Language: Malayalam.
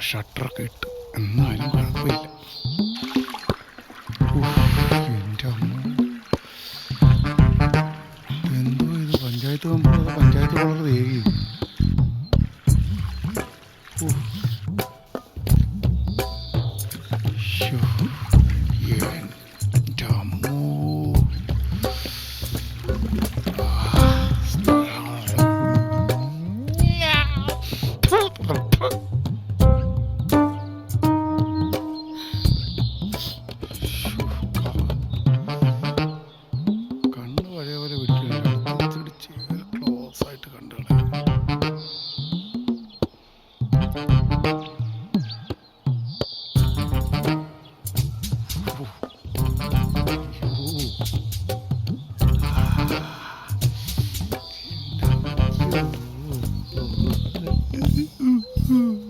ഷട്ടറൊക്കെ ഇട്ട്. എന്നാലും കുഴപ്പമില്ല. എന്തോ ഇത്? പഞ്ചായത്ത് കമ്പളത് പഞ്ചായത്ത് കളർ തേകി Yeah. 음.